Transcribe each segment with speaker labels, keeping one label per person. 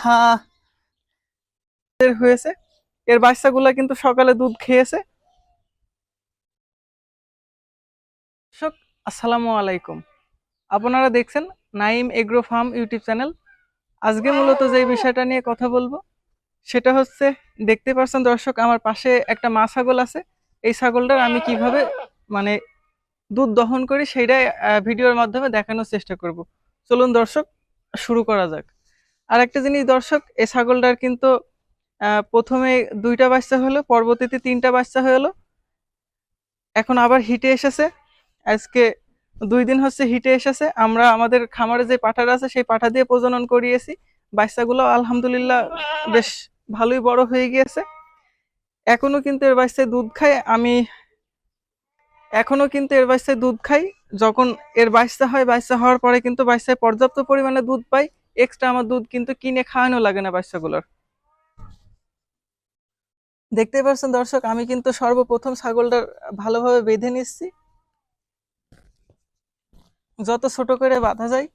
Speaker 1: হ্যাঁ। হয়েছে। এর বাচ্চাগুলা কিন্তু সকালে দুধ খেয়েছে। আসসালামু আলাইকুম। আপনারা দেখছেন Naim agro farm YouTube channel. আজকে মূলত যে বিষয়টা নিয়ে কথা বলব, সেটা হচ্ছে, দেখতে পাচ্ছেন দর্শক, আমার পাশে একটা মা ছাগল আছে। এই ছাগলটার আমি কীভাবে মানে দুধ দহন করি, সেইটাই ভিডিওর মাধ্যমে দেখানোর চেষ্টা করব। চলুন দর্শক, শুরু করা যাক। আর একটা জিনিস দর্শক, এ ছাগলটার কিন্তু প্রথমে দুইটা বাচ্চা হলো, পরবর্তীতে তিনটা বাচ্চা হলো। এখন আবার হিটে এসেছে। আজকে দুই দিন হচ্ছে হিটে এসেছে। আমরা আমাদের খামারে যে পাঠাটা আছে, সেই পাঠা দিয়ে প্রজনন করিয়েছি। বাচ্চাগুলো আলহামদুলিল্লাহ বেশ ভালোই বড় হয়ে গিয়েছে। এখনও কিন্তু এর বাচ্চায় দুধ খায়। আমি এখনও কিন্তু এর বাচ্চায় দুধ খাই। যখন এর বাচ্চা হয়, বাচ্চা হওয়ার পরে কিন্তু বাচ্চায় পর্যাপ্ত পরিমাণে দুধ পাই। এক্সট্রা আমার দুধ কিন্তু কিনে খাওয়ানো লাগে না বাচ্চাগুলোর। দেখতে পাচ্ছেন দর্শক, আমি কিন্তু সর্বপ্রথম ছাগলটা ভালোভাবে বেঁধে নিচ্ছি। যত ছোট করে বাঁধা যায়।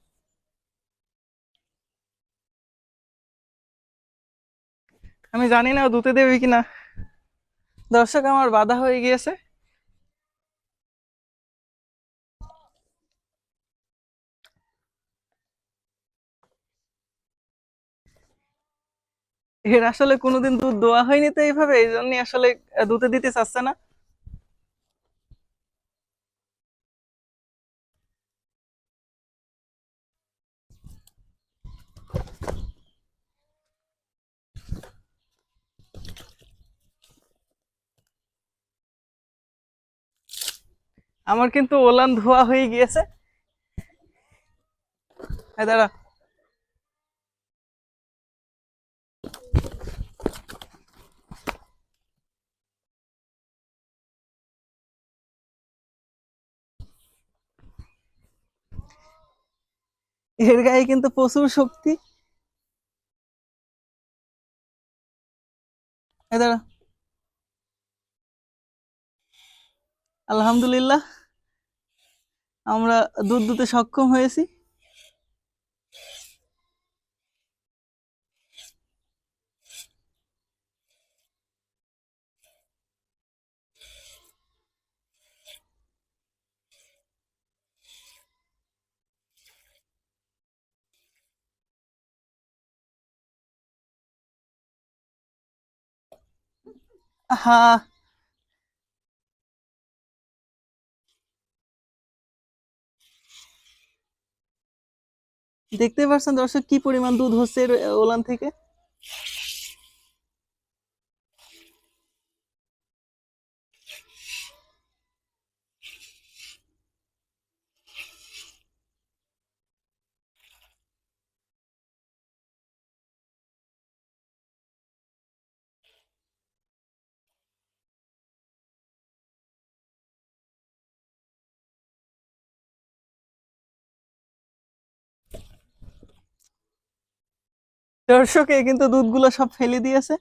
Speaker 1: আমি জানি না দুধে দেবে কিনা। দর্শক, আমার বাধা হয়ে গিয়েছে। এর আসলে কোনোদিন দুধ দোয়া হয়নি তো এইভাবে, এই জন্য আসলে দুধে দিতে চাচ্ছে না। আমার কিন্তু ওলান ধোয়া হয়ে গিয়েছে। দাঁড়া। এর গায়ে কিন্তু প্রচুর শক্তি। আলহামদুলিল্লাহ আমরা দুধ দুতে সক্ষম হয়েছি। হ্যাঁ দেখতে পারছেন দর্শক কি পরিমাণ দুধ হচ্ছে ওলান থেকে? দর্শক কিন্তু দুধগুলো সব ফেলে দিয়েছে।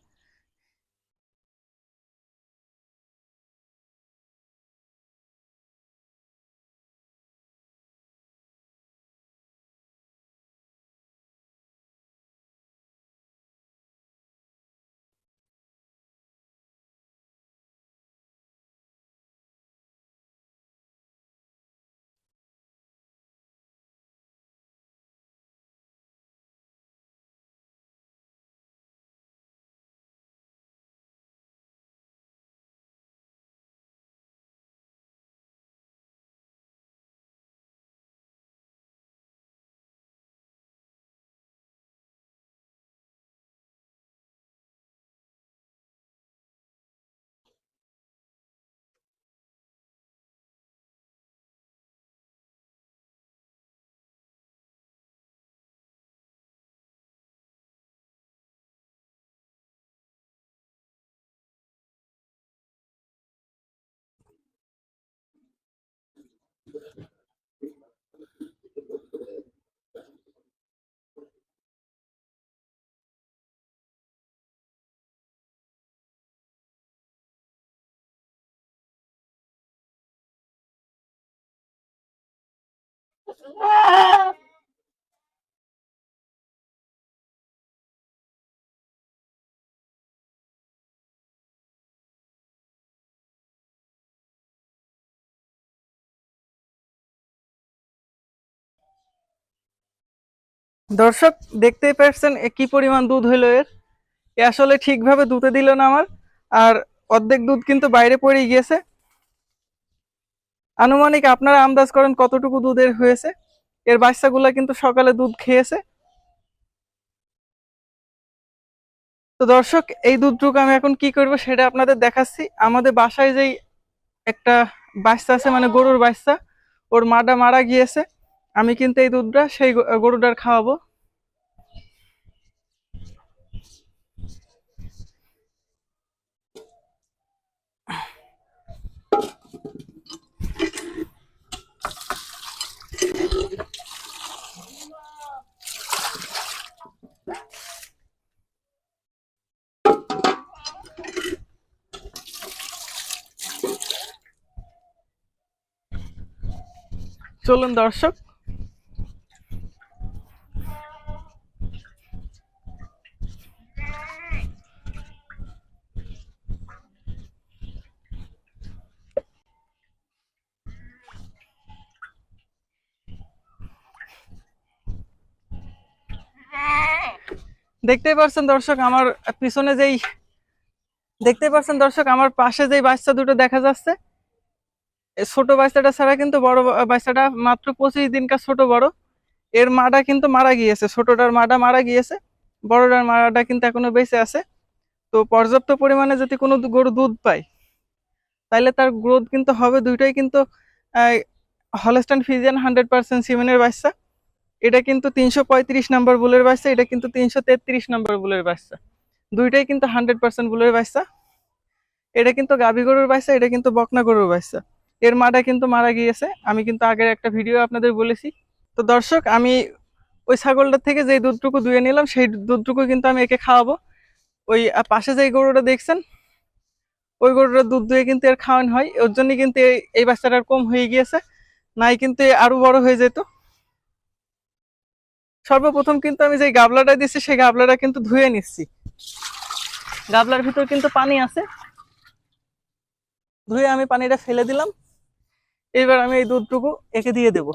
Speaker 1: দর্শক, দেখতেই পাচ্ছেন কি পরিমাণ দুধ হইল এর। এ আসলে ঠিকভাবে দুধে দিল না আমার। আর অর্ধেক দুধ কিন্তু বাইরে পড়ে গিয়েছে। আনুমানিক আপনারা আন্দাজ করেন কতটুকু দুধের হয়েছে? এর বাচ্চাগুলা কিন্তু সকালে দুধ খেয়েছে। তো দর্শক, এই দুধটুকু আমি এখন কি করব সেটা আপনাদের দেখাচ্ছি। আমাদের বাসায় যেই একটা বাচ্চা আছে মানে গরুর বাচ্চা, ওর মাটা মারা গিয়েছে। আমি কিন্তু এই দুধটা সেই গরুটার খাওয়াবো। চলুন দর্শক। দেখতেই পাচ্ছেন দর্শক, আমার পিছনে যেই দেখতেই পাচ্ছেন দর্শক, আমার পাশে যেই বাচ্চা দুটো দেখা যাচ্ছে। ছোট বাচ্চাটা ছাড়া কিন্তু বড় বাচ্চাটা মাত্র পঁচিশ দিনকার ছোট বড়। এর মাটা কিন্তু মারা গিয়েছে, ছোটটার মাটা মারা গিয়েছে, বড়টার মাটা কিন্তু এখনও বেঁচে আছে। তো পর্যাপ্ত পরিমাণে যদি কোনো গরু দুধ পায় তাহলে তার গ্রোথ কিন্তু হবে দুইটাই কিন্তু হলস্টান ফিজিয়ান হান্ড্রেড পার্সেন্ট সিমেনের বাচ্চা। এটা কিন্তু তিনশো পঁয়ত্রিশ নম্বর বুলের বাচ্চা, এটা কিন্তু তিনশো তেত্রিশ নম্বর বুলের বাচ্চা। দুইটাই কিন্তু হান্ড্রেড পার্সেন্ট বুলের বাচ্চা। এটা কিন্তু গাভী গরুর বাচ্চা, এটা কিন্তু বকনা গরুর বাচ্চা। এর মাটা কিন্তু মারা গিয়েছে। আমি কিন্তু আগের একটা ভিডিও আপনাদের বলেছি। তো দর্শক, আমি ওই ছাগলটা থেকে যে দুধটুকু দুয়ে নিলাম, সেই দুধটুকু কিন্তু আমি একে খাওয়াবো। ওই পাশে যে গরুটা দেখছেন, ওই গরুটার দুধ দুয়ে কিন্তু এর খাওয়ান হয়। ওর জন্য কিন্তু এই- বাচ্চাটার কম হয়ে গিয়েছে। নাই কিন্তু আরও বড় হয়ে যেত। সর্বপ্রথম কিন্তু আমি যে গাবলাটা দিচ্ছি সেই গাবলাটা কিন্তু ধুয়ে নিচ্ছি। গাবলার ভিতর কিন্তু পানি আছে। ধুয়ে আমি পানিটা ফেলে দিলাম। এবার আমি এই দুধটুকু একে দিয়ে দেব।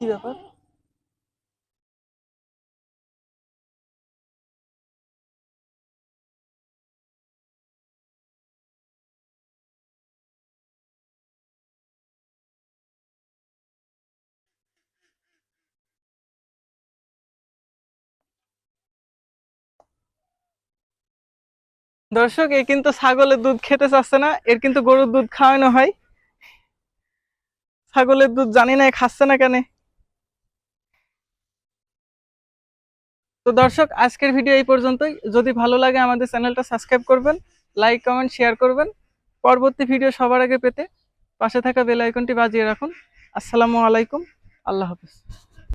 Speaker 1: কি ব্যাপার? দর্শক, এ কিন্তু ছাগলের দুধ খেতে চাচ্ছে না, এর কিন্তু গরুর দুধ খাওয়ানো হয়। ছাগলের দুধ জানি না খাচ্ছে না কেন? তো দর্শক, আজকের ভিডিও এই পর্যন্তই। যদি ভালো লাগে আমাদের চ্যানেলটা সাবস্ক্রাইব করবেন, লাইক, কমেন্ট, শেয়ার করবেন। পরবর্তী ভিডিও সবার আগে পেতে পাশে থাকা বেল আইকনটি বাজিয়ে রাখুন। আসসালামু আলাইকুম, আল্লাহ হাফিজ।